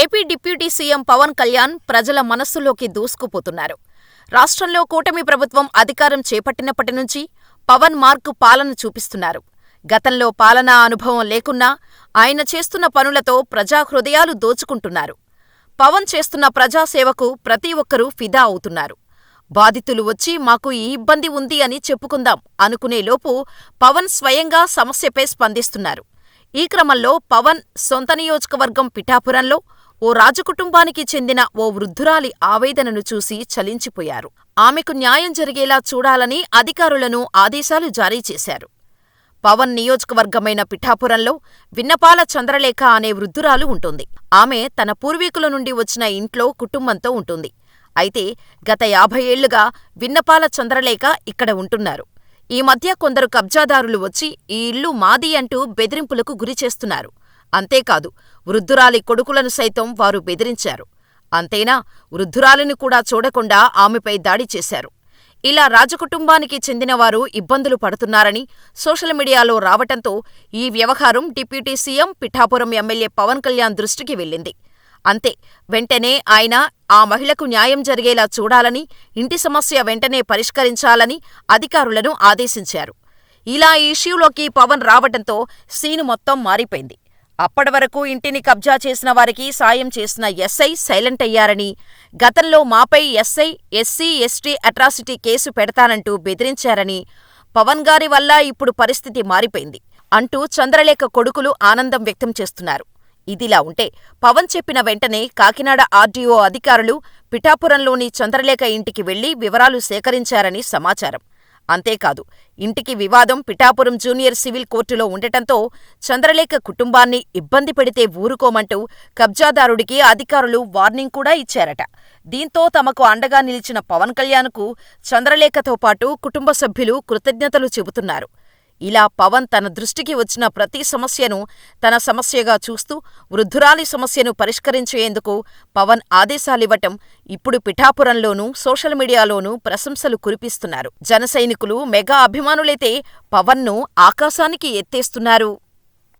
AP deputy CM Pawan Kalyan ప్రజల మనస్సులోకి దూసుకుపోతున్నారు. రాష్ట్రంలో కూటమి ప్రభుత్వం అధికారం చేపట్టినప్పటి నుంచి పవన్ మార్క్ పాలన చూపిస్తున్నారు. గతంలో పాలనా అనుభవం లేకున్నా ఆయన చేస్తున్న పనులతో ప్రజా హృదయాలు దోచుకుంటున్నారు. పవన్ చేస్తున్న ప్రజాసేవకు ప్రతి ఒక్కరూ ఫిదా అవుతున్నారు. బాధితులు వచ్చి మాకు ఈ ఇబ్బంది ఉంది అని చెప్పుకుందాం అనుకునేలోపు పవన్ స్వయంగా సమస్యపై స్పందిస్తున్నారు. ఈ క్రమంలో పవన్ సొంత నియోజకవర్గం పిఠాపురంలో ఓ రాజకుటుంబానికి చెందిన ఓ వృద్ధురాలి ఆవేదనను చూసి చలించిపోయారు. ఆమెకు న్యాయం జరిగేలా చూడాలని అధికారులను ఆదేశాలు జారీ చేశారు. పవన్ నియోజకవర్గమైన పిఠాపురంలో విన్నపాల చంద్రలేఖ అనే వృద్ధురాలు ఉంటుంది. ఆమె తన పూర్వీకుల నుండి వచ్చిన ఇంట్లో కుటుంబంతో ఉంటుంది. అయితే గత యాభై ఏళ్ళుగా విన్నపాల చంద్రలేఖ ఇక్కడ ఉంటున్నారు. ఈ మధ్య కొందరు కబ్జాదారులు వచ్చి ఈ ఇల్లు మాది అంటూ బెదిరింపులకు గురిచేస్తున్నారు. అంతేకాదు వృద్ధురాలి కొడుకులను సైతం వారు బెదిరించారు. అంతేనా వృద్ధురాలిని కూడా చూడకుండా ఆమెపై దాడి చేశారు. ఇలా రాజకుటుంబానికి చెందినవారు ఇబ్బందులు పడుతున్నారని సోషల్ మీడియాలో రావటంతో ఈ వ్యవహారం deputy CM Pithapuram MLA Pawan Kalyan దృష్టికి వెళ్ళింది. అంతే వెంటనే ఆయన ఆ మహిళకు న్యాయం జరిగేలా చూడాలని, ఇంటి సమస్య వెంటనే పరిష్కరించాలని అధికారులను ఆదేశించారు. ఇలా ఈ ఇష్యూలోకి పవన్ రావటంతో సీను మొత్తం మారిపోయింది. అప్పటివరకు ఇంటిని కబ్జా చేసిన వారికి సాయం చేసిన ఎస్ఐ సైలెంట్ అయ్యారని, గతంలో మాపై SI SC ST atrocity case పెడతానంటూ బెదిరించారని, పవన్ గారి వల్ల ఇప్పుడు పరిస్థితి మారిపోయింది అంటూ చంద్రలేఖ కొడుకులు ఆనందం వ్యక్తం చేస్తున్నారు. ఇదిలా ఉంటే పవన్ చెప్పిన వెంటనే కాకినాడ ఆర్డీఓ అధికారులు పిఠాపురంలోని చంద్రలేఖ ఇంటికి వెళ్ళి వివరాలు సేకరించారని సమాచారం. అంతేకాదు ఇంటికి వివాదం పిఠాపురం జూనియర్ సివిల్ కోర్టులో ఉండటంతో చంద్రలేఖ కుటుంబాన్ని ఇబ్బంది పెడితే ఊరుకోమంటూ కబ్జాదారుడికి అధికారులు వార్నింగ్ కూడా ఇచ్చారట. దీంతో తమకు అండగా నిలిచిన పవన్ కళ్యాణ్కు చంద్రలేఖతో పాటు కుటుంబ సభ్యులు కృతజ్ఞతలు చెబుతున్నారు. ఇలా పవన్ తన దృష్టికి వచ్చిన ప్రతి సమస్యను తన సమస్యగా చూస్తూ వృద్ధురాలి సమస్యను పరిష్కరించేందుకు పవన్ ఆదేశాలివ్వటం ఇప్పుడు పిఠాపురంలోనూ సోషల్ మీడియాలోనూ ప్రశంసలు కురిపిస్తున్నారు. జనసైనికులు మెగా అభిమానులైతే పవన్ను ఆకాశానికి ఎత్తేస్తున్నారు.